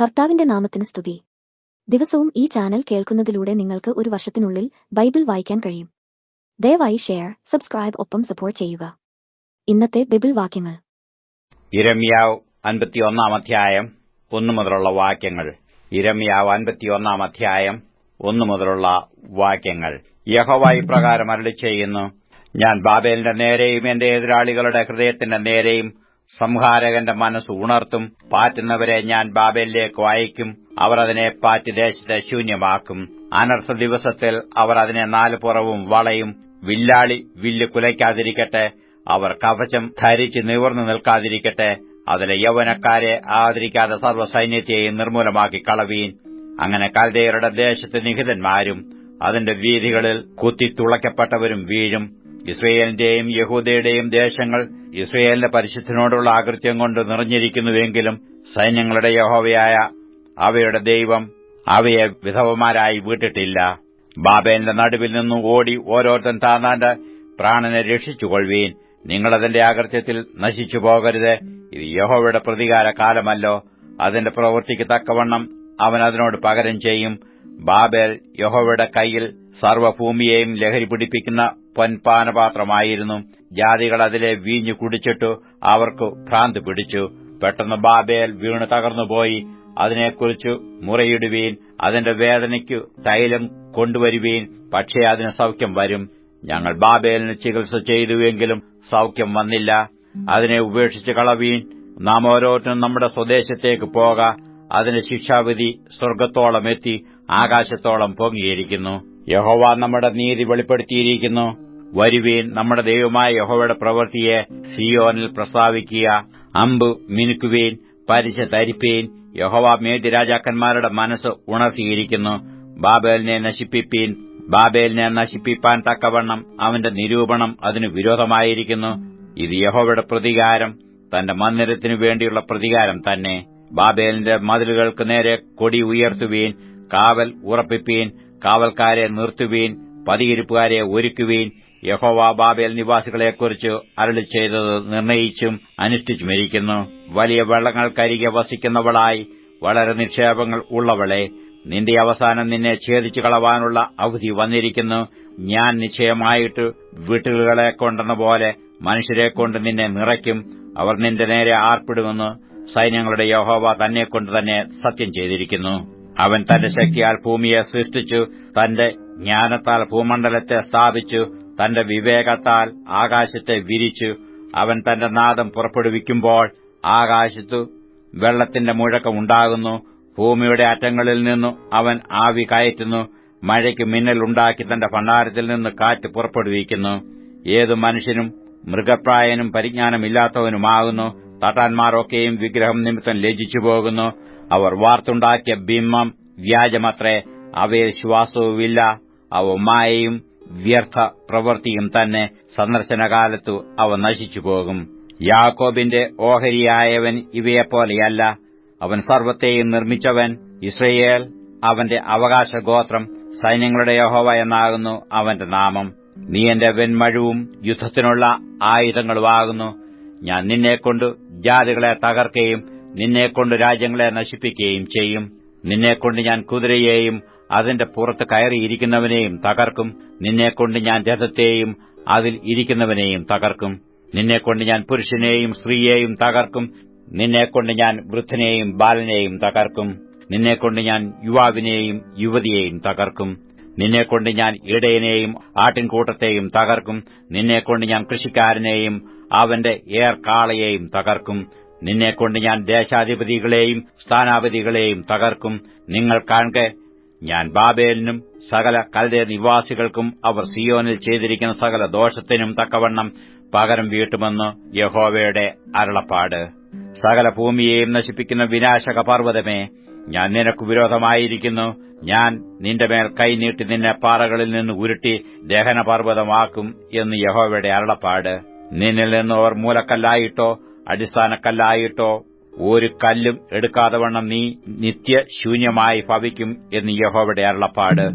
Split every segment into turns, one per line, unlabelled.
കർത്താവിന്റെ നാമത്തിന് സ്തുതി. ദിവസവും ഈ ചാനൽ കേൾക്കുന്നതിലൂടെ നിങ്ങൾക്ക് ഒരു വർഷത്തിനുള്ളിൽ ബൈബിൾ വായിക്കാൻ കഴിയും. ദയവായി ഷെയർ സബ്സ്ക്രൈബ് ഒപ്പം സപ്പോർട്ട് ചെയ്യുക. ഇന്നത്തെ ബൈബിൾ വാക്യങ്ങൾ.
ഇരമ്യാവ് അൻപത്തിയൊന്നാം അധ്യായം ഒന്നു മുതലുള്ള വാക്യങ്ങൾ. ഇരമ്യാവ് അൻപത്തിയൊന്നാം അധ്യായം ഒന്നു മുതലുള്ള വാക്യങ്ങൾ. യഹോവ പ്രകാരം അരളി ചെയ്യുന്നു ഞാൻ ബാബേലിന്റെ നേരെയും എന്റെ എതിരാളികളുടെ ഹൃദയത്തിന്റെ നേരെയും സംഹാരകന്റെ മനസ്സ് ഉണർത്തും പാറ്റുന്നവരെ ഞാൻ ബാബേലിലേക്ക് അയക്കും അവർ അതിനെ പാറ്റ് ദേശത്തെ ശൂന്യമാക്കും. അനർത്ഥ ദിവസത്തിൽ അവർ അതിനെ നാലു പുറവും വളയും വില്ലാളി വില്ല് കുലയ്ക്കാതിരിക്കട്ടെ അവർ കവചം ധരിച്ച് നിവർന്നു നിൽക്കാതിരിക്കട്ടെ അതിലെ യൗവനക്കാരെ ആദരിക്കാതെ സർവസൈന്യത്തെയും നിർമൂലമാക്കി കളവീൻ. അങ്ങനെ കൽദയരുടെ ദേശത്ത് നിഹിതന്മാരും അതിന്റെ വീതികളിൽ കുത്തിത്തുളയ്ക്കപ്പെട്ടവരും വീഴും. ഇസ്രയേലിന്റെയും യഹൂദയുടെയും ദേശങ്ങൾ ഇസ്രയേലിന്റെ പരിശുദ്ധനോടുള്ള ആകൃത്യം കൊണ്ട് നിറഞ്ഞിരിക്കുന്നുവെങ്കിലും സൈന്യങ്ങളുടെ യഹോവയായ അവയുടെ ദൈവം അവയെ വിധവമാരായി വീട്ടിട്ടില്ല. ബാബേലിന്റെ നടുവിൽ നിന്നും ഓടി ഓരോരുത്തൻ താന്നാന്റെ പ്രാണനെ രക്ഷിച്ചുകൊള്ളുവീൻ. നിങ്ങളതിന്റെ ആകൃത്യത്തിൽ നശിച്ചു പോകരുത് ഇത് യഹോവയുടെ പ്രതികാര കാലമല്ലോ അതിന്റെ പ്രവൃത്തിക്ക് തക്കവണ്ണം അവൻ അതിനോട് പകരം ചെയ്യും. ബാബേൽ യഹോവയുടെ കൈയിൽ സർവഭൂമിയെയും ലഹരി പിടിപ്പിക്കുന്ന പൊൻപാനപാത്രമായിരുന്നു. ജാതികൾ അതിലെ വീഞ്ഞു കുടിച്ചിട്ടു അവർക്ക് ഭ്രാന്ത് പിടിച്ചു. പെട്ടെന്ന് ബാബേൽ വീണ് തകർന്നുപോയി. അതിനെക്കുറിച്ച് മുറയിടുവീൻ അതിന്റെ വേദനയ്ക്കു തൈലം കൊണ്ടുവരുവീൻ പക്ഷേ അതിന് സൌഖ്യം വരും. ഞങ്ങൾ ബാബേലിന് ചികിത്സ ചെയ്തുവെങ്കിലും സൌഖ്യം വന്നില്ല. അതിനെ ഉപേക്ഷിച്ച് കളവീൻ നാം ഓരോരുത്തരും നമ്മുടെ സ്വദേശത്തേക്ക് പോക. അതിന് ശിക്ഷാവിധി സ്വർഗത്തോളം എത്തി ആകാശത്തോളം പൊങ്ങിയിരിക്കുന്നു. യഹോവ നമ്മുടെ നീതി വെളിപ്പെടുത്തിയിരിക്കുന്നു. വരുവീൻ നമ്മുടെ ദൈവമായ യഹോവയുടെ പ്രവൃത്തിയെ സിയോനിൽ പ്രസ്താവിക്കുക. അമ്പ് മിനുക്കുവീൻ പരിശ തരിപ്പീൻ യഹോവ മേധി രാജാക്കന്മാരുടെ മനസ്സ് ഉണർത്തിയിരിക്കുന്നു. ബാബേലിനെ നശിപ്പിപ്പീൻ ബാബേലിനെ നശിപ്പിപ്പാൻ തക്കവണ്ണം അവന്റെ നിരൂപണം അതിനു വിരോധമായിരിക്കുന്നു. ഇത് യഹോവയുടെ പ്രതികാരം തന്റെ മന്ദിരത്തിനു വേണ്ടിയുള്ള പ്രതികാരം തന്നെ. ബാബേലിന്റെ മതിലുകൾക്ക് നേരെ കൊടി ഉയർത്തുവീൻ കാവൽ ഉറപ്പിപ്പീൻ കാവൽക്കാരെ നിർത്തുവീൻ പതിയിരിപ്പുകാരെ ഒരുക്കുവീൻ യഹോവ ബാബേൽ നിവാസികളെക്കുറിച്ച് അരളി ചെയ്തത് നിർണയിച്ചും അനുഷ്ഠിച്ചുമിരിക്കുന്നു വലിയ വെള്ളങ്ങൾക്കരികെ വസിക്കുന്നവളായി വളരെ നിക്ഷേപങ്ങൾ ഉള്ളവളെ നിന്റെ അവസാനം നിന്നെ ഛേദിച്ചു കളവാനുള്ള അവധി വന്നിരിക്കുന്നു. ഞാൻ നിശ്ചയമായിട്ട് വീട്ടുകളെ കൊണ്ടെന്ന പോലെ മനുഷ്യരെ കൊണ്ട് നിന്നെ നിറയ്ക്കും. അവർ നിന്റെ നേരെ ആർപ്പിടുമെന്ന് സൈന്യങ്ങളുടെ യഹോവ തന്നെക്കൊണ്ട് തന്നെ സത്യം ചെയ്തിരിക്കുന്നു. അവൻ തന്റെ ശക്തിയാൽ ഭൂമിയെ സൃഷ്ടിച്ചു തന്റെ ജ്ഞാനത്താൽ ഭൂമണ്ഡലത്തെ സ്ഥാപിച്ചു തന്റെ വിവേകത്താൽ ആകാശത്തെ വിരിച്ചു അവൻ തന്റെ നാദം പുറപ്പെടുവിക്കുമ്പോൾ ആകാശത്തു വെള്ളത്തിന്റെ മുഴക്കമുണ്ടാകുന്നു ഭൂമിയുടെ അറ്റങ്ങളിൽ നിന്നു അവൻ ആവി കയറ്റുന്നു. മഴയ്ക്ക് മിന്നലുണ്ടാക്കി തന്റെ ഭണ്ഡാരത്തിൽ നിന്ന് കാറ്റ് പുറപ്പെടുവിക്കുന്നു. ഏതു മനുഷ്യനും മൃഗപ്രായനും പരിജ്ഞാനമില്ലാത്തവനുമാകുന്നു. തട്ടാന്മാരൊക്കെയും വിഗ്രഹം നിമിത്തം ലജിച്ചു പോകുന്നു അവർ വാർത്തുണ്ടാക്കിയ ബിംബം വ്യാജമത്രേ. അവയിൽ ശ്വാസവുമില്ല. അവ മായയും വ്യർത്ഥ പ്രവൃത്തിയും തന്നെ സന്ദർശനകാലത്തു അവ നശിച്ചു പോകും യാക്കോബിന്റെ ഓഹരിയായവൻ ഇവയെപ്പോലെയല്ല. അവൻ സർവത്തെയും നിർമ്മിച്ചവൻ ഇസ്രയേൽ. അവന്റെ അവകാശ ഗോത്രം സൈന്യങ്ങളുടെ യഹോവ എന്നാകുന്നു അവന്റെ നാമം. നീ എന്റെ വെൺമഴവും യുദ്ധത്തിനുള്ള ആയുധങ്ങളുമാകുന്നു. ഞാൻ നിന്നെക്കൊണ്ട് ജാതികളെ തകർക്കുകയും നിന്നെക്കൊണ്ട് രാജ്യങ്ങളെ നശിപ്പിക്കുകയും ചെയ്യും. നിന്നെക്കൊണ്ട് ഞാൻ കുതിരയെയും അതിന്റെ പുറത്ത് കയറിയിരിക്കുന്നവനെയും തകർക്കും. നിന്നെക്കൊണ്ട് ഞാൻ രഥത്തെയും അതിൽ ഇരിക്കുന്നവനെയും തകർക്കും. നിന്നെക്കൊണ്ട് ഞാൻ പുരുഷനെയും സ്ത്രീയെയും തകർക്കും. നിന്നെക്കൊണ്ട് ഞാൻ വൃദ്ധനെയും ബാലനെയും തകർക്കും. നിന്നെക്കൊണ്ട് ഞാൻ യുവാവിനെയും യുവതിയെയും തകർക്കും. നിന്നെക്കൊണ്ട് ഞാൻ ഇടയനെയും ആട്ടിൻകൂട്ടത്തെയും തകർക്കും. നിന്നെക്കൊണ്ട് ഞാൻ കൃഷിക്കാരനെയും അവന്റെ ഏർക്കാളയെയും തകർക്കും. നിന്നെക്കൊണ്ട് ഞാൻ ദേശാധിപതികളെയും സ്ഥാനാപതികളെയും തകർക്കും. നിങ്ങൾ കാണെ ഞാൻ ബാബേലിനും സകല കൽദേ നിവാസികൾക്കും അവർ സിയോനിൽ ചെയ്തിരിക്കുന്ന സകല ദോഷത്തിനും തക്കവണ്ണം പകരം വീട്ടുമെന്ന് യഹോവയുടെ അരുളപ്പാട്. സകല ഭൂമിയെയും നശിപ്പിക്കുന്ന വിനാശക പർവതമേ ഞാൻ നിനക്ക് വിരോധമായിരിക്കുന്നു. ഞാൻ നിന്റെ മേൽ കൈനീട്ടി നിന്നെ പാറകളിൽ നിന്ന് ഉരുട്ടി ദഹനപർവതമാക്കും എന്ന് യഹോവയുടെ അരുളപ്പാട്. നിന്നിൽ നിന്ന് അവർ മൂലക്കല്ലായിട്ടോ അടിസ്ഥാനക്കല്ലായിട്ടോ ഒരു കല്ലും എടുക്കാതെ വണ്ണം നീ നിത്യശൂന്യമായി ഭവിക്കും എന്ന് യഹോവയുടെ അരുളപ്പാട്.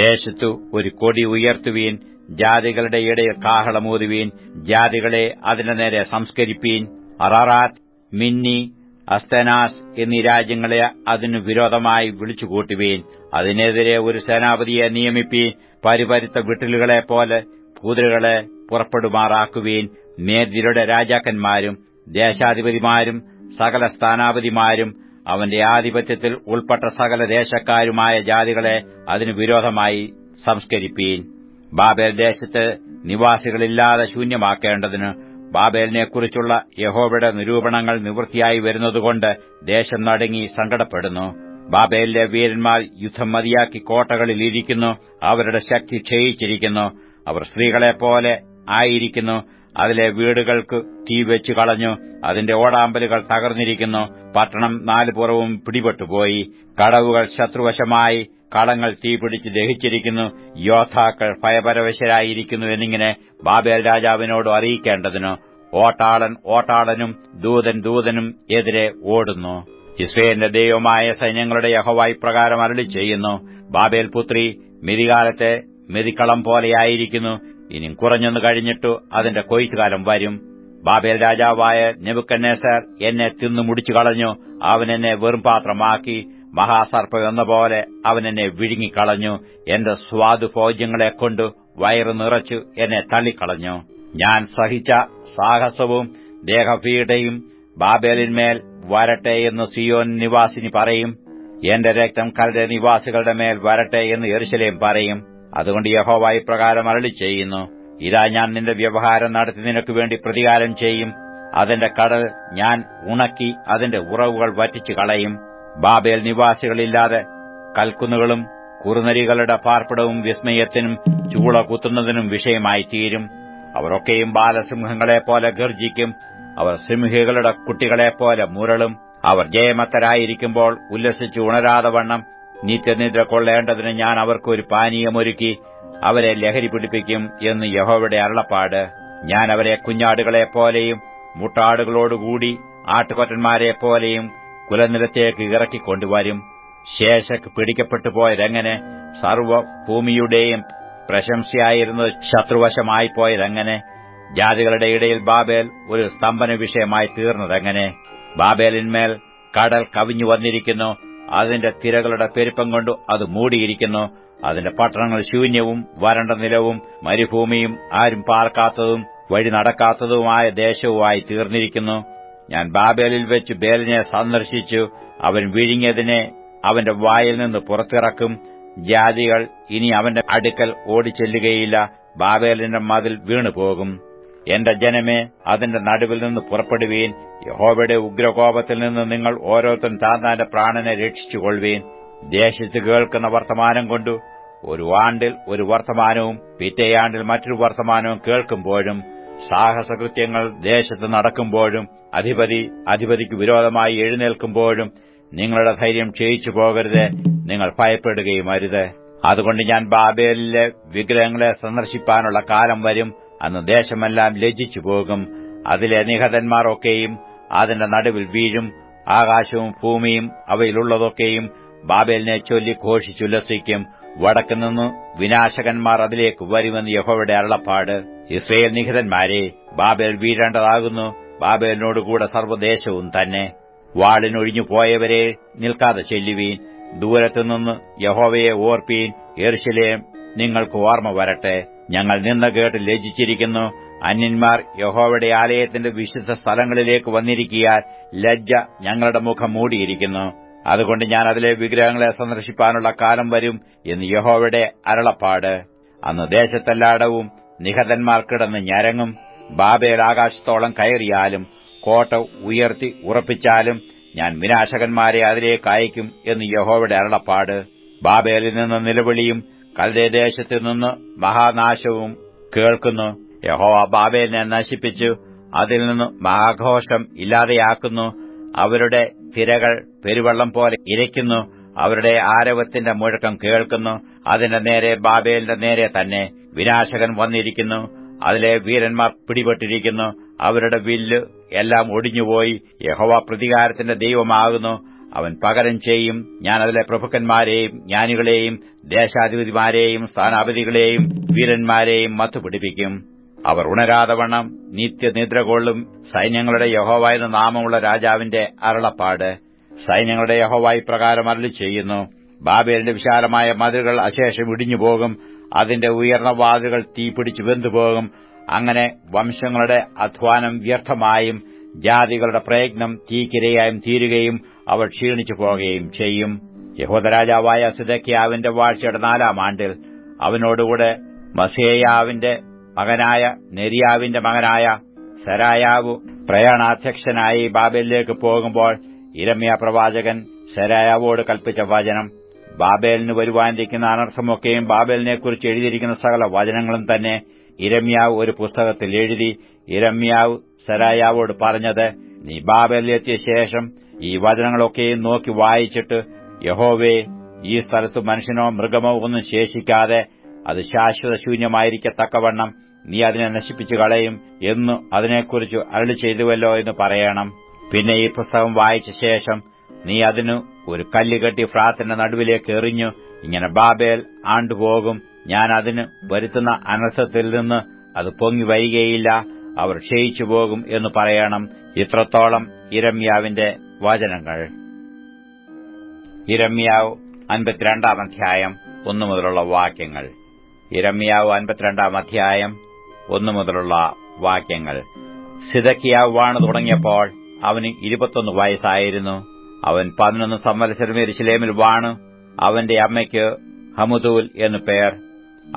ദേശത്തു ഒരു കൊടി ഉയർത്തുവീൻ ജാതികളുടെ ഇടയിൽ കാഹളമൂതുവീൻ ജാതികളെ അതിന്റെ നേരെ സംസ്കരിപ്പീൻ. അറാറാത്ത് മിന്നി അസ്തനാസ് എന്നീ രാജ്യങ്ങളെ അതിനു വിരോധമായി വിളിച്ചുകൂട്ടുവീൻ. അതിനെതിരെ ഒരു സേനാപതിയെ നിയമിപ്പീൻ. പരിപരുത്ത വിട്ടിലുകളെ പോലെ കുതിരകളെ പുറപ്പെടുമാറാക്കുവീൻ. മേദ്യരുടെ രാജാക്കന്മാരും ദേശാധിപതിമാരും സകല സ്ഥാനാപതിമാരും അവന്റെ ആധിപത്യത്തിൽ ഉൾപ്പെട്ട സകല ദേശക്കാരുമായ ജാതികളെ അതിനു വിരോധമായി സംസ്കരിപ്പീൻ. ബാബേൽ ദേശത്ത് നിവാസികളില്ലാതെ ശൂന്യമാക്കേണ്ടതിന് ബാബേലിനെക്കുറിച്ചുള്ള യഹോബയുടെ നിരൂപണങ്ങൾ നിവൃത്തിയായി വരുന്നതുകൊണ്ട് ദേശം നടുങ്ങി സങ്കടപ്പെടുന്നു. ബാബേലിലെ വീരന്മാർ യുദ്ധം മതിയാക്കി കോട്ടകളിൽ ഇരിക്കുന്നു. അവരുടെ ശക്തി ക്ഷയിച്ചിരിക്കുന്നു. അവർ സ്ത്രീകളെപ്പോലെ ആയിരിക്കുന്നു. അതിലെ വീടുകൾക്ക് തീ വെച്ചു കളഞ്ഞു അതിന്റെ ഓടാമ്പലുകൾ തകർന്നിരിക്കുന്നു പട്ടണം നാലുപുറവും പിടിപെട്ടുപോയി കടവുകൾ ശത്രുവശമായി കളങ്ങൾ തീപിടിച്ച് ദഹിച്ചിരിക്കുന്നു യോദ്ധാക്കൾ ഭയപരവശരായിരിക്കുന്നു എന്നിങ്ങനെ ബാബേൽ രാജാവിനോട് അറിയിക്കേണ്ടതിനു. ഓട്ടാളൻ ഓട്ടാളനും ദൂതൻ ദൂതനും എതിരെ ഓടുന്നു. ഇസ്രയേലിന്റെ ദൈവമായ സൈന്യങ്ങളുടെ യഹോവായി പ്രകാരം അരളി ചെയ്യുന്നു ബാബേൽ പുത്രി മിതികാലത്തെ മെതിക്കളം പോലെയായിരിക്കുന്നു. ഇനിയും കുറഞ്ഞൊന്നു കഴിഞ്ഞിട്ടു അതിന്റെ കൊയ്ത്തുകാലം വരും. ബാബേൽ രാജാവായ നെബുക്കന്നേസർ എന്നെ തിന്നു മുടിച്ചു കളഞ്ഞു. അവൻ എന്നെ വെറും പാത്രമാക്കി മഹാസർപ്പം എന്ന പോലെ അവൻ എന്നെ വിഴുങ്ങിക്കളഞ്ഞു. എന്റെ സ്വാദുഭോജ്യങ്ങളെ കൊണ്ട് വയറു നിറച്ചു എന്നെ തള്ളിക്കളഞ്ഞു. ഞാൻ സഹിച്ച സാഹസവും ദേഹപീഠയും ബാബേലിന്മേൽ വരട്ടെ എന്ന് സിയോൻ നിവാസിനി പറയും. എന്റെ രക്തം കലരെ നിവാസികളുടെ മേൽ വരട്ടെ എന്ന് എറിശലേം പറയും. അതുകൊണ്ട് യഹോവായി പ്രകാരം അരളി ചെയ്യുന്നു ഇതാ ഞാൻ നിന്റെ വ്യവഹാരം നടത്തി നിനക്ക് വേണ്ടി പ്രതികാരം ചെയ്യും. അതിന്റെ കടൽ ഞാൻ ഉണക്കി അതിന്റെ ഉറവുകൾ വറ്റിച്ചു കളയും. ബാബേൽ നിവാസികളില്ലാതെ കൽക്കുന്നുകളും കുറുനരികളുടെ പാർപ്പിടവും വിസ്മയത്തിനും ചൂള കുത്തുന്നതിനും വിഷയമായി തീരും. അവരൊക്കെയും ബാലസിംഹങ്ങളെപ്പോലെ ഗർജിക്കും അവർ സിംഹികളുടെ കുട്ടികളെപ്പോലെ മുരളും. അവർ ജയമത്തരായിരിക്കുമ്പോൾ ഉല്ലസിച്ചു ഉണരാതെ വണ്ണം നിത്യനിദ്ര കൊള്ളേണ്ടതിന് ഞാൻ അവർക്കൊരു പാനീയമൊരുക്കി അവരെ ലഹരി പിടിപ്പിക്കും എന്ന് യഹോവയുടെ അരുളപ്പാട്. ഞാൻ അവരെ കുഞ്ഞാടുകളെപ്പോലെയും മുട്ടാടുകളോടുകൂടി ആട്ടുകൊറ്റന്മാരെപ്പോലെയും കുലനിലത്തേക്ക് ഇറക്കിക്കൊണ്ടുവരും. ശേഷക്ക് പിടിക്കപ്പെട്ടു പോയതെങ്ങനെ സർവഭൂമിയുടെയും പ്രശംസയായിരുന്നത് ശത്രുവശമായി പോയതെങ്ങനെ ജാതികളുടെ ഇടയിൽ ബാബേൽ ഒരു സ്തംഭന വിഷയമായി തീർന്നതെങ്ങനെ ബാബേലിന്മേൽ കടൽ കവിഞ്ഞു വന്നിരിക്കുന്നു അതിന്റെ തിരകളുടെ പെരുപ്പം കൊണ്ട് അത് മൂടിയിരിക്കുന്നു. അതിന്റെ പട്ടണങ്ങൾ ശൂന്യവും വരണ്ട നിലവും മരുഭൂമിയും ആരും പാർക്കാത്തതും വഴി നടക്കാത്തതുമായ ദേശവുമായി തീർന്നിരിക്കുന്നു. ഞാൻ ബാബേലിൽ വെച്ച് ബേലിനെ സന്ദർശിച്ചു. അവൻ വിഴിഞ്ഞതിനെ അവന്റെ വായിൽ നിന്ന് പുറത്തിറക്കും. ജാതികൾ ഇനി അവന്റെ അടുക്കൽ ഓടിച്ചെല്ലുകയില്ല. ബാബേലിന്റെ മതിൽ വീണുപോകും. എന്റെ ജനമേ അതിന്റെ നടുവിൽ നിന്ന് പുറപ്പെടുവീൻ. യഹോവയുടെ ഉഗ്രകോപത്തിൽ നിന്ന് നിങ്ങൾ ഓരോരുത്തരും താന്താന്റെ പ്രാണനെ രക്ഷിച്ചുകൊള്ളുവീൻ. ദേശത്ത് കേൾക്കുന്ന വർത്തമാനം കൊണ്ടു ഒരു ആണ്ടിൽ ഒരു വർത്തമാനവും പിറ്റേയാണ്ടിൽ മറ്റൊരു വർത്തമാനവും കേൾക്കുമ്പോഴും സാഹസകൃത്യങ്ങൾ ദേശത്ത് നടക്കുമ്പോഴും അധിപതി അധിപതിക്ക് വിരോധമായി എഴുന്നേൽക്കുമ്പോഴും നിങ്ങളുടെ ധൈര്യം ക്ഷയിച്ചു പോകരുത്. നിങ്ങൾ ഭയപ്പെടുകയും അരുത്. അതുകൊണ്ട് ഞാൻ ബാബേലിലെ വിഗ്രഹങ്ങളെ സന്ദർശിപ്പാനുള്ള കാലം വരും. അന്ന് ദേശമെല്ലാം ലജ്ജിച്ചു പോകും. അതിലെ നിഹതന്മാരൊക്കെയും അതിന്റെ നടുവിൽ വീഴും. ആകാശവും ഭൂമിയും അവയിലുള്ളതൊക്കെയും ബാബേലിനെ ചൊല്ലി ഘോഷിച്ചുല്ലസിക്കും. വടക്കുനിന്ന് വിനാശകന്മാർ അതിലേക്ക് വരുമെന്ന് യഹോവയുടെ അരുളപ്പാട്. Israel നിഹിതന്മാരെ Babel വീഴേണ്ടതാകുന്നു. ബാബേലിനോടുകൂടെ സർവദേശവും തന്നെ. വാളിനൊഴിഞ്ഞു പോയവരെ നിൽക്കാതെ ചെല്ലുവീൻ. ദൂരത്തുനിന്ന് യഹോവയെ ഓർപ്പീൻ. എർശിലേം നിങ്ങൾക്ക് ഓർമ്മ വരട്ടെ. ഞങ്ങൾ നിന്ന് കേട്ട് ലജ്ജിച്ചിരിക്കുന്നു. അന്യന്മാർ യഹോവയുടെ ആലയത്തിന്റെ വിശുദ്ധ സ്ഥലങ്ങളിലേക്ക് വന്നിരിക്കിയാൽ ലജ്ജ ഞങ്ങളുടെ മുഖം മൂടിയിരിക്കുന്നു. അതുകൊണ്ട് ഞാൻ അതിലെ വിഗ്രഹങ്ങളെ സന്ദർശിപ്പാനുള്ള കാലം വരും എന്ന് യഹോവയുടെ അരളപ്പാട്. അന്ന് ദേശത്തെല്ലായിടവും നിഹതന്മാർ കിടന്ന് ഞരങ്ങും ബാബേൽ ആകാശത്തോളം കയറിയാലും കോട്ട ഉയർത്തി ഉറപ്പിച്ചാലും ഞാൻ വിനാശകന്മാരെ അതിലേക്ക് അയക്കും എന്ന് യഹോവയുടെ അരളപ്പാട്. ബാബേലിൽ നിന്ന് നിലവിളിയും കൽദേ ദേശത്തു നിന്ന് മഹാനാശവും കേൾക്കുന്നു. യഹോവ ബാബേലിനെ നശിപ്പിച്ചു. അതിൽ നിന്ന് മഹാഘോഷം ഇല്ലാതെയാക്കുന്നു. അവരുടെ തിരകൾ പെരുവള്ളം പോലെ ഇരയ്ക്കുന്നു അവരുടെ ആരവത്തിന്റെ മുഴക്കം കേൾക്കുന്നു. അതിന്റെ നേരെ ബാബേലിന്റെ നേരെ തന്നെ വിനാശകൻ വന്നിരിക്കുന്നു. അതിലെ വീരന്മാർ പിടിപെട്ടിരിക്കുന്നു. അവരുടെ വില്ല് എല്ലാം ഒടിഞ്ഞുപോയി. യഹോവ പ്രതികാരത്തിന്റെ ദൈവമാകുന്നു. അവൻ പകരം ചെയ്യും. ഞാൻ അതിലെ പ്രഭുക്കന്മാരെയും ജ്ഞാനികളെയും ദേശാധിപതിമാരെയും സ്ഥാനാപതികളെയും വീരന്മാരെയും മത്തുപിടിപ്പിക്കും. അവർ ഉണരാതവണ്ണം നിത്യനിദ്രകൊള്ളും സൈന്യങ്ങളുടെ യഹോവായെന്ന നാമമുള്ള രാജാവിന്റെ അരളപ്പാട് സൈന്യങ്ങളുടെ യഹോവായി പ്രകാരം അരളി ചെയ്യുന്നു. ബാബേലിന്റെ വിശാലമായ മതിലുകൾ അശേഷം ഇടിഞ്ഞുപോകും. അതിന്റെ ഉയർന്ന വാതിലുകൾ തീപിടിച്ചു വെന്തുപോകും. അങ്ങനെ വംശങ്ങളുടെ അധ്വാനം വ്യർത്ഥമായും ജാതികളുടെ പ്രയത്നം തീക്കിരയായും തീരുകയും അവർ ക്ഷീണിച്ചു പോകുകയും ചെയ്യും. യഹോദരാജാവായ സിദക്കിയാവിന്റെ വാഴ്ചയുടെ നാലാം ആണ്ടിൽ അവനോടുകൂടെ മസേയാവിന്റെ മകനായ നെരിയാവിന്റെ മകനായ സരായാവു പ്രയാണാധ്യക്ഷനായി ബാബേലിലേക്ക് പോകുമ്പോൾ ഇരമ്യ പ്രവാചകൻ സരായാവോട് കൽപ്പിച്ച വചനം ബാബേലിന് വരുവാനിരിക്കുന്ന അനർത്ഥമൊക്കെയും ബാബേലിനെക്കുറിച്ച് എഴുതിയിരിക്കുന്ന സകല വചനങ്ങളും തന്നെ ഇരമ്യാവ് ഒരു പുസ്തകത്തിൽ എഴുതി ഇരമ്യാവ് സരായാവോട് പറഞ്ഞത് നീ ബാബേലിലെത്തിയ ശേഷം ഈ വചനങ്ങളൊക്കെയും നോക്കി വായിച്ചിട്ട് യഹോവേ ഈ സ്ഥലത്ത് മനുഷ്യനോ മൃഗമോ ഒന്നും ശേഷിക്കാതെ അത് ശാശ്വത ശൂന്യമായിരിക്കത്തക്കവണ്ണം നീ അതിനെ നശിപ്പിച്ചു കളയും എന്നു അതിനെക്കുറിച്ച് അരളി ചെയ്തുവല്ലോ എന്ന് പറയണം. പിന്നെ ഈ പുസ്തകം വായിച്ച ശേഷം നീ അതിനു ഒരു കല്ലുകെട്ടി ഫ്രാത്തിന്റെ നടുവിലേക്ക് എറിഞ്ഞു ഇങ്ങനെ ബാബേൽ ആണ്ടുപോകും. ഞാൻ അതിന് വരുത്തുന്ന അനർത്ഥത്തിൽ നിന്ന് അത് പൊങ്ങി വരികയില്ല. അവർ ക്ഷയിച്ചു പോകും എന്ന് പറയണം. ഇത്രത്തോളം ഇരമ്യാവിന്റെ വചനങ്ങൾ. ഇരമ്യാവ് അൻപത്തിരണ്ടാം അധ്യായം ഒന്നു മുതലുള്ള വാക്യങ്ങൾ. ഇരമ്യാവ് അൻപത്തിരണ്ടാം അധ്യായം ഒന്നു മുതലുള്ള വാക്യങ്ങൾ. സിദക്കിയാവ് വാണു തുടങ്ങിയപ്പോൾ അവന് ഇരുപത്തൊന്ന് വയസ്സായിരുന്നു. അവൻ പതിനൊന്ന് സംവത്സരം എരിശിലേമിൽ വാണു. അവന്റെ അമ്മയ്ക്ക് ഹമുദൂൽ എന്നു പേർ.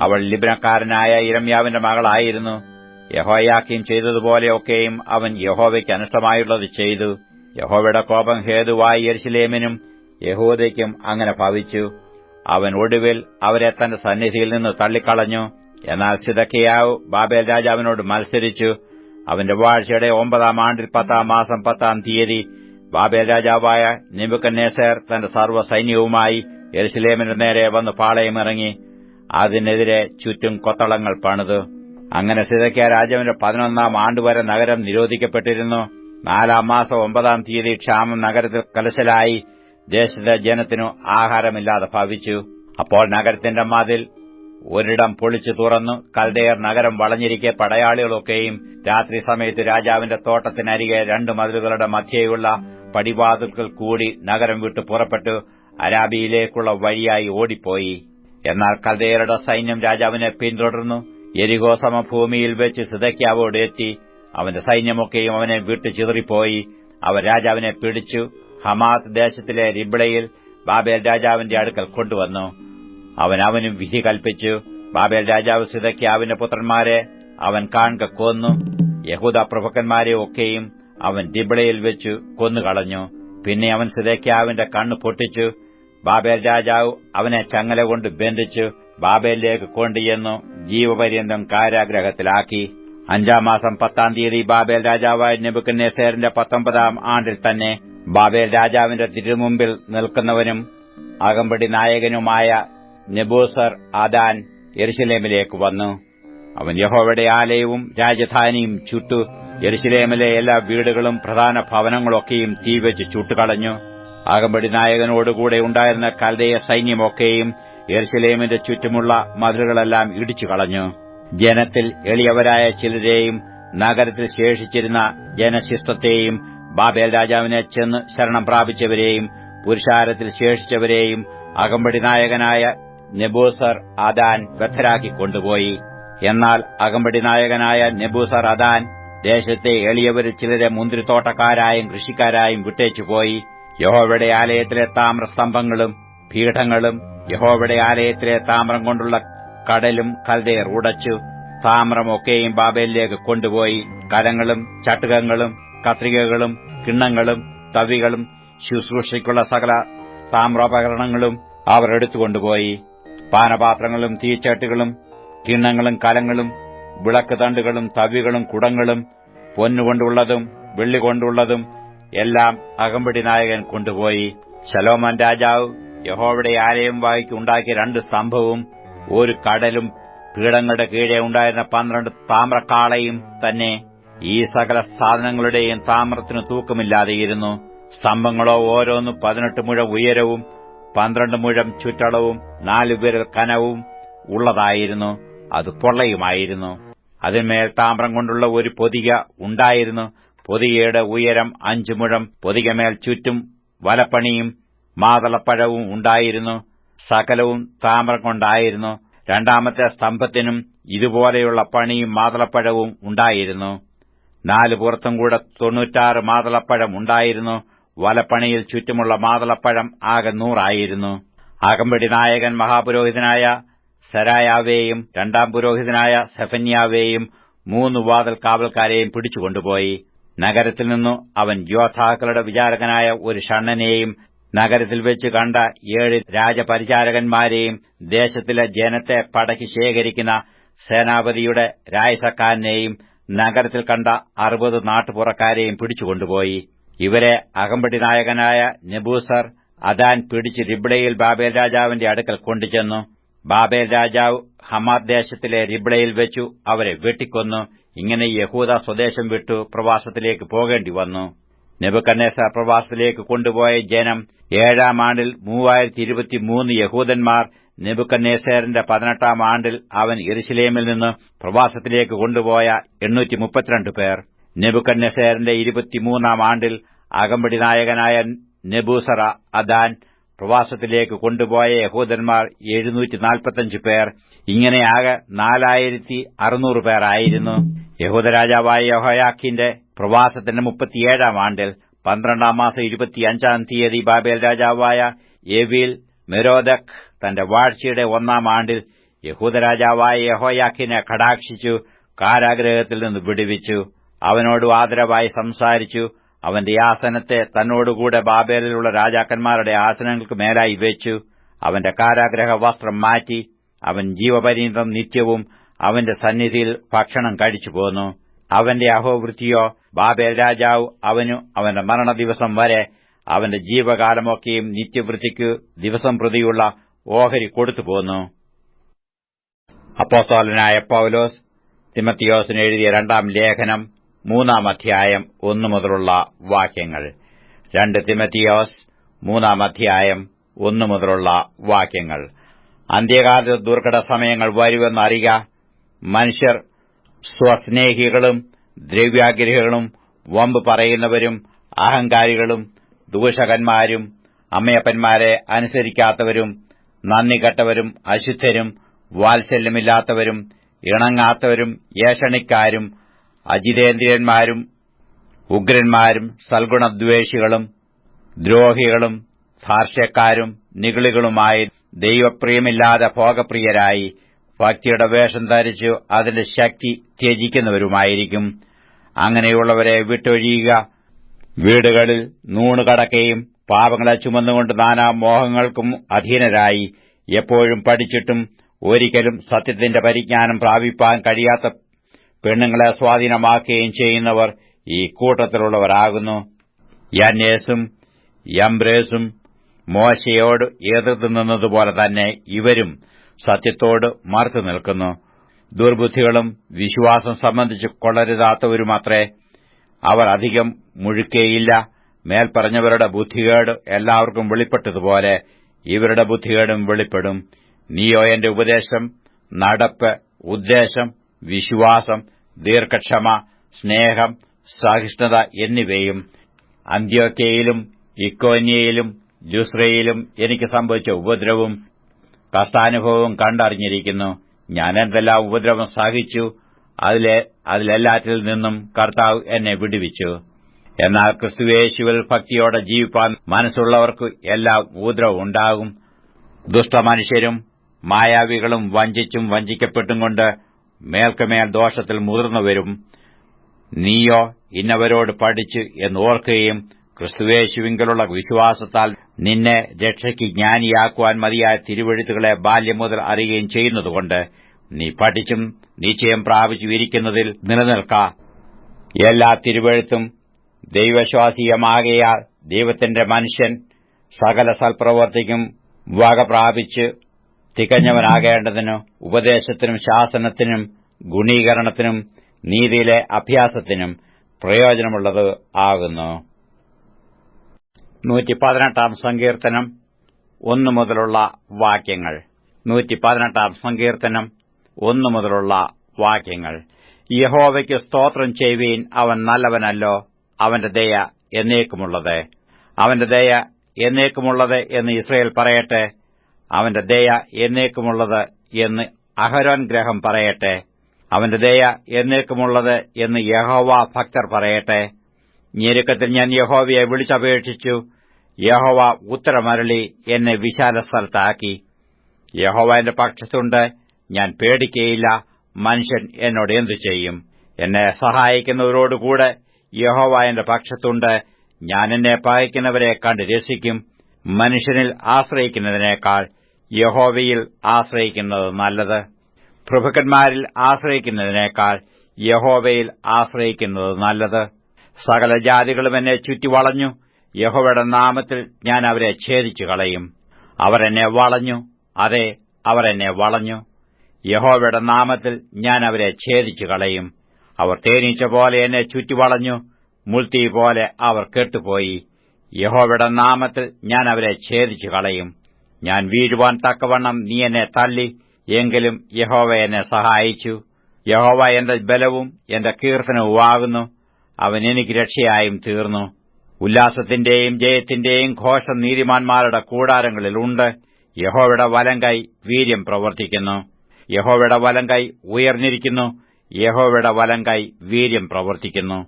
അവൾ ലിബനക്കാരനായ ഇരമ്യാവിന്റെ മകളായിരുന്നു. യഹോയാക്കിയും ചെയ്തതുപോലെയൊക്കെയും അവൻ യഹോവയ്ക്ക് അനിഷ്ടമായുള്ളത് ചെയ്തു. യഹോവയുടെ കോപം ഹേതുവായി യെരുശലേമിനും യഹൂദയ്ക്കും അങ്ങനെ ഭവിച്ചു. അവൻ ഒടുവിൽ അവരെ തന്റെ സന്നിധിയിൽ നിന്ന് തള്ളിക്കളഞ്ഞു. എന്നാൽ സിതക്കിയാവ് ബാബേൽ രാജാവിനോട് മത്സരിച്ചു. അവന്റെ വാഴ്ചയുടെ ഒമ്പതാം ആണ്ടിൽ പത്താം മാസം പത്താം തീയതി ബാബേൽ രാജാവായ നിബുക്കന്നേസർ തന്റെ സർവസൈന്യവുമായി യെരുസലേമിന്റെ നേരെ വന്ന് പാളയമിറങ്ങി അതിനെതിരെ ചുറ്റും കൊത്തളങ്ങൾ പണിതു. അങ്ങനെ സിതക്കിയ രാജാവിന്റെ പതിനൊന്നാം ആണ്ടുവരെ നഗരം നിരോധിക്കപ്പെട്ടിരുന്നു. നാലാം മാസം ഒമ്പതാം തീയതി ക്ഷാമം നഗരത്തിൽ കലശലായി ദേശത്തെ ജനത്തിനു ആഹാരമില്ലാതെ ഭവിച്ചു. അപ്പോൾ നഗരത്തിന്റെ മതിൽ ഒരിടം പൊളിച്ചു തുറന്നു. കൽഡയർ നഗരം വളഞ്ഞിരിക്കെ പടയാളികളൊക്കെയും രാത്രി സമയത്ത് രാജാവിന്റെ തോട്ടത്തിനരികെ രണ്ട് മതിലുകളുടെ മധ്യേയുള്ള പടിവാതിൽകൾ കൂടി നഗരം വിട്ടു പുറപ്പെട്ടു അരാബിയിലേക്കുള്ള വഴിയായി ഓടിപ്പോയി. എന്നാൽ കൽദയരുടെ സൈന്യം രാജാവിനെ പിന്തുടർന്നു. എരികോ സമഭൂമിയിൽ വെച്ച് സിതയ്ക്കാവോട് എത്തി. അവന്റെ സൈന്യമൊക്കെയും അവനെ വിട്ടു ചിതറിപ്പോയി. അവർ രാജാവിനെ പിടിച്ചു. ഹമാത്ത് ദേശത്തിലെ റിബ്ളയിൽ ബാബേൽ രാജാവിന്റെ അടുക്കൽ കൊണ്ടുവന്നു. അവൻ അവനും വിധി കൽപ്പിച്ചു. ബാബേൽ രാജാവ് സിതയ്ക്കാവിന്റെ പുത്രന്മാരെ അവൻ കാൺക കൊന്നു. യഹൂദ പ്രഭുക്കന്മാരെ ഒക്കെയും അവൻ ഡിബിളയിൽ വെച്ചു കൊന്നുകളഞ്ഞു. പിന്നെ അവൻ സിതയ്ക്കാവിന്റെ കണ്ണു പൊട്ടിച്ചു. ബാബേൽ രാജാവ് അവനെ ചങ്ങല കൊണ്ട് ബന്ധിച്ചു. ബാബേലിലേക്ക് കൊണ്ടുചെന്നു ജീവപര്യന്തം കാരാഗ്രഹത്തിലാക്കി. അഞ്ചാം മാസം പത്താം തീയതി ബാബേൽ രാജാവായ നെബുക്കന്നേസേറിന്റെ പത്തൊമ്പതാം ആണ്ടിൽ തന്നെ ബാബേൽ രാജാവിന്റെ തിരുമുമ്പിൽ നിൽക്കുന്നവനും അകമ്പടി നായകനുമായ നെബൂസർ ആദാൻ യെരുശലേമിലേക്ക് വന്നു. അവൻ യഹോവയുടെ ആലയവും രാജധാനിയും ചുട്ടു. യെരുശലേമിലെ എല്ലാ വീടുകളും പ്രധാന ഭവനങ്ങളൊക്കെയും തീവച്ച് ചുട്ടുകളഞ്ഞു. അകമ്പടി നായകനോടുകൂടെ ഉണ്ടായിരുന്ന കൽദയ സൈന്യമൊക്കെയും യെരുശലേമിന്റെ ചുറ്റുമുള്ള മതിലുകളെല്ലാം ഇടിച്ചു കളഞ്ഞു ജനത്തിൽ എളിയവരായ ചിലരെയും നഗരത്തിൽ ശേഷിച്ചിരുന്ന ജനശിഷ്ടത്തെയും ബാബേൽ രാജാവിനെ ചെന്ന് ശരണം പ്രാപിച്ചവരെയും പുരുഷാരത്തിൽ ശേഷിച്ചവരെയും അകമ്പടി നായകനായ നെബൂസർ അദാൻ ബദ്ധരാക്കി കൊണ്ടുപോയി. എന്നാൽ അകമ്പടി നായകനായ നെബൂസർ അദാൻ ദേശത്തെ എളിയവരിൽ ചിലരെ മുന്തിരിത്തോട്ടക്കാരായും കൃഷിക്കാരായും വിട്ടേച്ചുപോയി യഹോവയുടെ ആലയത്തിലെ താമ്രസ്തംഭങ്ങളും പീഠങ്ങളും യഹോവയുടെ ആലയത്തിലെ താമ്രം കൊണ്ടുള്ള കടലും കൽദയർ ഉടച്ചു. താമ്രമൊക്കെയും ബാബേലിലേക്ക് കൊണ്ടുപോയി. കലങ്ങളും ചട്ടുകങ്ങളും കത്രികകളും കിണ്ണങ്ങളും തവികളും ശുശ്രൂഷയ്ക്കുള്ള സകല താമ്രോപകരണങ്ങളും അവർ എടുത്തുകൊണ്ടുപോയി. പാനപാത്രങ്ങളും തീച്ചട്ടുകളും കിണ്ണങ്ങളും കലങ്ങളും വിളക്ക് തണ്ടുകളും തവികളും കുടങ്ങളും പൊന്നുകൊണ്ടുള്ളതും വെള്ളികൊണ്ടുള്ളതും എല്ലാം അകമ്പടി നായകൻ കൊണ്ടുപോയി. ശലോമൻ രാജാവ് യഹോവയുടെ ആലയം വായിക്കുണ്ടാക്കിയ രണ്ട് സ്തംഭവും ഒരു കടലും പീഠങ്ങളുടെ കീഴെ ഉണ്ടായിരുന്ന പന്ത്രണ്ട് താമ്രക്കാളയും തന്നെ ഈ സകല സാധനങ്ങളുടെയും താമ്രത്തിന് തൂക്കമില്ലാതെയിരുന്നു. സ്തംഭങ്ങളോ ഓരോന്നും പതിനെട്ട് മുഴം ഉയരവും പന്ത്രണ്ട് മുഴം ചുറ്റളവും നാലു വിരൽ കനവും ഉള്ളതായിരുന്നു. അത് പൊള്ളയുമായിരുന്നു. അതിന്മേൽ താമ്രം കൊണ്ടുള്ള ഒരു പൊതിക ഉണ്ടായിരുന്നു. പൊതികയുടെ ഉയരം അഞ്ചു മുഴം പൊതികമേൽ ചുറ്റും വലപ്പണിയും മാതളപ്പഴവും ഉണ്ടായിരുന്നു. സകലവും താമ്രം കൊണ്ടായിരുന്നു. രണ്ടാമത്തെ സ്തംഭത്തിനും ഇതുപോലെയുള്ള പണിയും മാതളപ്പഴവും ഉണ്ടായിരുന്നു. നാല് പുറത്തും കൂടെ തൊണ്ണൂറ്റാറ് മാതളപ്പഴം ഉണ്ടായിരുന്നു. വലപ്പണിയിൽ ചുറ്റുമുള്ള മാതളപ്പഴം ആകെ നൂറായിരുന്നു. അകമ്പടി നായകൻ മഹാപുരോഹിതനായ സരായാവേയും രണ്ടാം പുരോഹിതനായ സെഫന്യാവേയും മൂന്ന് വാതിൽ കാവൽക്കാരെയും പിടിച്ചുകൊണ്ടുപോയി. നഗരത്തിൽ നിന്നു അവൻ യോദ്ധാക്കളുടെ വിചാരകനായ ഒരു ഷണ്ണനെയും നഗരത്തിൽ വെച്ച് കണ്ട ഏഴ് രാജപരിചാരകന്മാരെയും ദേശത്തിലെ ജനത്തെ പടക്കി ശേഖരിക്കുന്ന സേനാപതിയുടെ രായസക്കാരനെയും നഗരത്തിൽ കണ്ട അറുപത് നാട്ടുപുറക്കാരെയും പിടിച്ചുകൊണ്ടുപോയി. ഇവരെ അകമ്പടി നായകനായ നെബൂസർ അദാൻ പിടിച്ച് റിബ്ളയിൽ ബാബേൽ രാജാവിന്റെ അടുക്കൽ കൊണ്ടുചെന്നു. ബാബേൽ രാജാവ് ഹമാദ് ദേശത്തിലെ റിബ്ളയിൽ വെച്ചു അവരെ വെട്ടിക്കൊന്നു. ഇങ്ങനെ യഹൂദ സ്വദേശം വിട്ടു പ്രവാസത്തിലേക്ക് പോകേണ്ടി വന്നു. നെബുക്കന്നേസർ പ്രവാസത്തിലേക്ക് കൊണ്ടുപോയ ജനം ഏഴാം ആണ്ടിൽ മൂവായിരത്തി ഇരുപത്തിമൂന്ന് യഹൂദന്മാർ നെബുക്കനേസറിന്റെ പതിനെട്ടാം ആണ്ടിൽ അവൻ ഇറുശലേമിൽ നിന്ന് പ്രവാസത്തിലേക്ക് കൊണ്ടുപോയ എണ്ണൂറ്റി മുപ്പത്തിരണ്ട് പേർ. നെബുക്കനേസറിന്റെ ഇരുപത്തിമൂന്നാം ആണ്ടിൽ അകമ്പടി നായകനായ നെബൂസറ അദാൻ പ്രവാസത്തിലേക്ക് കൊണ്ടുപോയ യഹൂദന്മാർ എഴുന്നൂറ്റി നാൽപ്പത്തഞ്ച് പേർ. ഇങ്ങനെയാകെ നാലായിരത്തി അറുന്നൂറ് പേരായിരുന്നു. യഹൂദരാജാവായ യഹോയാക്കിന്റെ പ്രവാസത്തിന്റെ മുപ്പത്തിയേഴാം ആണ്ടിൽ പന്ത്രണ്ടാം മാസം ഇരുപത്തിയഞ്ചാം തീയതി ബാബേൽ രാജാവായ എവിൽ മെരോദക് തന്റെ വാഴ്ചയുടെ ഒന്നാം ആണ്ടിൽ യഹൂദരാജാവായ യഹോയാക്കിനെ കടാക്ഷിച്ചു കാരാഗ്രഹത്തിൽ നിന്ന് വിടുവിച്ചു. അവനോട് ആദരവായി സംസാരിച്ചു. അവന്റെ ആസനത്തെ തന്നോടുകൂടെ ബാബേലിലുള്ള രാജാക്കന്മാരുടെ ആസനങ്ങൾക്ക് മേലായി വെച്ചു. അവന്റെ കാരാഗ്രഹ വസ്ത്രം മാറ്റി. അവൻ ജീവപര്യന്തം നിത്യവും അവന്റെ സന്നിധിയിൽ ഭക്ഷണം കഴിച്ചു പോന്നു അവന്റെ അഹോവൃത്തിയോ ബാബേൽ രാജാവ് അവനു അവന്റെ മരണദിവസം വരെ അവന്റെ ജീവകാലമൊക്കെയും നിത്യവൃത്തിക്കു ദിവസം പ്രതിയുള്ള ഓഹരി കൊടുത്തു പോന്നു. അപ്പോസ്തോലനായ പൌലോസ് തിമത്തിയോസിന് എഴുതിയ രണ്ടാം ലേഖനം മൂന്നാം അധ്യായം ഒന്നു മുതലുള്ള വാക്യങ്ങൾ. രണ്ട് തിമത്തിയോസ് മൂന്നാം അധ്യായം ഒന്നു മുതലുള്ള വാക്യങ്ങൾ. അന്ത്യകാല ദുർഘട സമയങ്ങൾ വരുമെന്നറിയുക മനുഷ്യർ സ്വസ്നേഹികളും ദ്രവ്യാഗ്രഹികളും വമ്പ് പറയുന്നവരും അഹങ്കാരികളും ദൂഷകന്മാരും അമ്മയപ്പന്മാരെ അനുസരിക്കാത്തവരും നന്ദി കെട്ടവരും അശുദ്ധരും വാത്സല്യമില്ലാത്തവരും ഇണങ്ങാത്തവരും ഏഷണിക്കാരും അജിതേന്ദ്രിയന്മാരും ഉഗ്രന്മാരും സൽഗുണദ്വേഷികളും ദ്രോഹികളും ധാർഷ്യക്കാരും നിഗളികളുമായി ദൈവപ്രിയമില്ലാതെ ഭോഗപ്രിയരായി ഭക്തിയുടെ വേഷം ധരിച്ച് അതിന്റെ ശക്തി ത്യജിക്കുന്നവരുമായിരിക്കും. അങ്ങനെയുള്ളവരെ വിട്ടൊഴിയുക. വീടുകളിൽ നൂണുകടക്കുകയും പാപങ്ങളെ ചുമന്നുകൊണ്ട് നാനാ മോഹങ്ങൾക്കും അധീനരായി. എപ്പോഴും പഠിച്ചിട്ടും ഒരിക്കലും സത്യത്തിന്റെ പരിജ്ഞാനം പ്രാപിപ്പാൻ കഴിയാത്ത പെണ്ണുങ്ങളെ സ്വാധീനമാക്കുകയും ചെയ്യുന്നവർ ഈ കൂട്ടത്തിലുള്ളവരാകുന്നു. യന്നേസും യംബ്രേസും മോശയോട് എതിർത്ത് നിന്നതുപോലെ തന്നെ ഇവരും സത്യത്തോട് മറുത്തു നിൽക്കുന്നു. ദുർബുദ്ധികളും വിശ്വാസം സംബന്ധിച്ച് കൊള്ളരുതാത്തവരുമത്രേ അവർ അധികം മുഴുക്കേയില്ല. മേൽപ്പറഞ്ഞവരുടെ ബുദ്ധികേട് എല്ലാവർക്കും വെളിപ്പെട്ടതുപോലെ ഇവരുടെ ബുദ്ധികേടും വെളിപ്പെടും. നീയോ എന്റെ ഉപദേശം നടപ്പ് ഉദ്ദേശം വിശ്വാസം ദീർഘക്ഷമ സ്നേഹം സഹിഷ്ണുത എന്നിവയും അന്ത്യോക്കയിലും ഇക്കോന്യയിലും ലുസ്രയിലും എനിക്ക് സംഭവിച്ച ഉപദ്രവവും കഷ്ടാനുഭവവും കണ്ടറിഞ്ഞിരിക്കുന്നു. ഞാൻ എന്തെല്ലാം ഉപദ്രവം സഹിച്ചു അതിലെ അതിലെല്ലാറ്റിൽ നിന്നും കർത്താവ് എന്നെ വിടുവിച്ചു. എന്നാൽ ക്രിസ്തുവേശുവിൽ ഭക്തിയോടെ ജീവിപ്പാൻ മനസ്സുള്ളവർക്ക് എല്ലാ ഉപദ്രവം ഉണ്ടാകും. ദുഷ്ടമനുഷ്യരും മായാവികളും വഞ്ചിച്ചും വഞ്ചിക്കപ്പെട്ടും കൊണ്ട് മേൽക്കുമേൽ ദോഷത്തിൽ മുതിർന്നുവരും നീയോ ഇന്നവരോട് പഠിച്ച് എന്നോർക്കുകയും ക്രിസ്തുവേശുവിങ്കലുള്ള വിശ്വാസത്താൽ നിന്നെ രക്ഷയ്ക്ക് ജ്ഞാനിയാക്കുവാൻ മതിയായ തിരുവഴുത്തുകളെ ബാല്യം മുതൽ അറിയുകയും ചെയ്യുന്നതുകൊണ്ട് നീ പഠിച്ചും നിശ്ചയം പ്രാപിച്ചു ഇരിക്കുന്നതിൽ നിലനിൽക്ക. എല്ലാ തിരുവഴുത്തും ദൈവശ്വാസീയമാകയാൽ ദൈവത്തിന്റെ മനുഷ്യൻ സകല സൽപ്രവർത്തിക്കും വക പ്രാപിച്ച് തികഞ്ഞവനാകേണ്ടതിന് ഉപദേശത്തിനും ശാസനത്തിനും ഗുണീകരണത്തിനും നീതിയിലെ അഭ്യാസത്തിനും പ്രയോജനമുള്ളത് ആകുന്നു. നൂറ്റി പതിനെട്ടാം സങ്കീർത്തനം ഒന്നു മുതലുള്ള വാക്യങ്ങൾ. നൂറ്റി പതിനെട്ടാം സങ്കീർത്തനം ഒന്നു മുതലുള്ള വാക്യങ്ങൾ. യഹോവയ്ക്ക് സ്തോത്രം ചെയ്യുവീൻ അവൻ നല്ലവനല്ലോ അവന്റെ ദയ എന്നേക്കുമുള്ളത്. അവന്റെ ദയ എന്നേക്കുമുള്ളത് എന്ന് ഇസ്രയേൽ പറയട്ടെ അവന്റെ ദയ എന്നേക്കുമുള്ളത് എന്ന് അഹരോൻ ഗ്രഹം പറയട്ടെ അവന്റെ ദയ എന്നേക്കുമുള്ളത് എന്ന് യഹോവ ഭക്തർ പറയട്ടെ ഞെരുക്കത്തിൽ ഞാൻ യഹോവയെ വിളിച്ചപേക്ഷിച്ചു. യഹോവ ഉത്തരമരളി എന്നെ വിശാല സ്ഥലത്താക്കി യഹോവ എന്റെ പക്ഷത്തുണ്ട് ഞാൻ പേടിക്കയില്ല മനുഷ്യൻ എന്നോട് എന്തു ചെയ്യും? എന്നെ സഹായിക്കുന്നവരോടുകൂടെ യഹോവ എന്റെ പക്ഷത്തുണ്ട് ഞാൻ എന്നെ പകയ്ക്കുന്നവരെ കണ്ട് രസിക്കും മനുഷ്യനിൽ ആശ്രയിക്കുന്നതിനേക്കാൾ യഹോവയിൽ ആശ്രയിക്കുന്നത് നല്ലത്. പ്രഭുക്കന്മാരിൽ ആശ്രയിക്കുന്നതിനേക്കാൾ യഹോവയിൽ ആശ്രയിക്കുന്നത് നല്ലത്. സകല ജാതികളും എന്നെ ചുറ്റിവളഞ്ഞു. യഹോവയുടെ നാമത്തിൽ ഞാൻ അവരെ ഛേദിച്ചു കളയും. അവരെന്നെ വളഞ്ഞു. അതെ അവരെന്നെ വളഞ്ഞു. യഹോവയുടെ നാമത്തിൽ ഞാൻ അവരെ ഛേദിച്ചു കളയും. അവർ തേനീച്ച പോലെ എന്നെ ചുറ്റിവളഞ്ഞു. മുൾത്തീ പോലെ അവർ കെട്ടുപോയി. യഹോവയുടെ നാമത്തിൽ ഞാൻ അവരെ ഛേദിച്ചു കളയും. ഞാൻ വീഴുവാൻ തക്കവണ്ണം നീ എന്നെ തള്ളി എങ്കിലും യഹോവ എന്നെ സഹായിച്ചു. യഹോവ എന്റെ ബലവും എന്റെ കീർത്തനവുമാകുന്നു. അവൻ എനിക്ക് രക്ഷയായും തീർന്നു. ഉല്ലാസത്തിന്റെയും ജയത്തിന്റെയും ഘോഷം നീതിമാന്മാരുടെ കൂടാരങ്ങളിലുണ്ട് യഹോവയുടെ വലങ്കൈ വീര്യം പ്രവർത്തിക്കുന്നു. യഹോവയുടെ വലങ്കൈ ഉയർന്നിരിക്കുന്നു. യഹോവയുടെ വലങ്കൈ വീര്യം പ്രവർത്തിക്കുന്നു.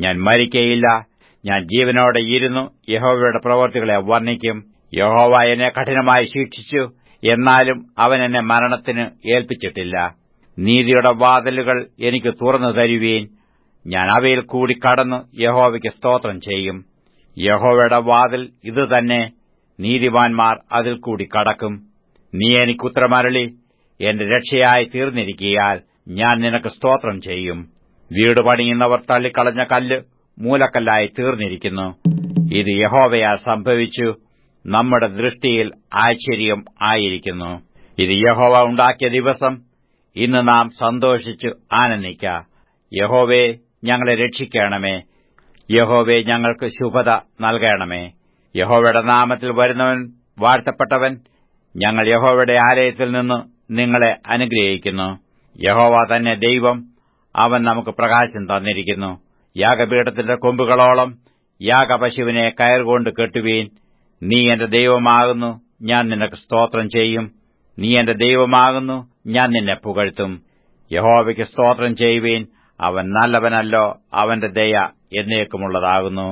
ഞാൻ മരിക്കയില്ല. ഞാൻ ജീവനോടെ ഇരുന്നു. യഹോവയുടെ പ്രവർത്തികളെ വർണിക്കും. യഹോവ എന്നെ കഠിനമായി ശിക്ഷിച്ചു. എന്നാലും അവൻ എന്നെ മരണത്തിന് ഏൽപ്പിച്ചിട്ടില്ല. നീതിയുടെ വാതിലുകൾ എനിക്ക് തുറന്നു തരുവീൻ. ഞാൻ അവയിൽ കൂടി കടന്ന് യഹോവയ്ക്ക് സ്തോത്രം ചെയ്യും. യഹോവയുടെ വാതിൽ ഇതുതന്നെ നീതിമാന്മാർ അതിൽ കൂടി കടക്കും. നീ എനിക്കുത്തരമരളി. എന്റെ രക്ഷയായി തീർന്നിരിക്കിയാൽ ഞാൻ നിനക്ക് സ്തോത്രം ചെയ്യും. വീട് പണിയുന്നവർ തള്ളിക്കളഞ്ഞ കല്ല് മൂലക്കല്ലായി തീർന്നിരിക്കുന്നു. ഇത് യഹോവയാൽ സംഭവിച്ചു. നമ്മുടെ ദൃഷ്ടിയിൽ ആശ്ചര്യം ആയിരിക്കുന്നു. ഇത് യഹോവ ഉണ്ടാക്കിയ ദിവസം ഇന്ന് നാം സന്തോഷിച്ചു ആനന്ദിക്ക. യഹോവേ ഞങ്ങളെ രക്ഷിക്കണമേ. യഹോവെ ഞങ്ങൾക്ക് ശുഭത നൽകണമേ. യഹോവയുടെ നാമത്തിൽ വരുന്നവൻ വാഴ്ത്തപ്പെട്ടവൻ ഞങ്ങൾ യഹോവയുടെ ആലയത്തിൽ നിന്ന് നിങ്ങളെ അനുഗ്രഹിക്കുന്നു. യഹോവ തന്നെ ദൈവം അവൻ നമുക്ക് പ്രകാശം തന്നിരിക്കുന്നു. യാഗപീഠത്തിന്റെ കൊമ്പുകളോളം യാഗപശുവിനെ കയറുകൊണ്ട് കെട്ടുവീൻ. നീ എന്റെ ദൈവമാകുന്നു ഞാൻ നിനക്ക് സ്തോത്രം ചെയ്യും. നീ എന്റെ ദൈവമാകുന്നു ഞാൻ നിന്നെ പുകഴ്ത്തും. യഹോവയ്ക്ക് സ്തോത്രം ചെയ്യുവീൻ. അവൻ നല്ലവനല്ലോ അവന്റെ ദയ എന്നേക്കുമുള്ളതാകുന്നു.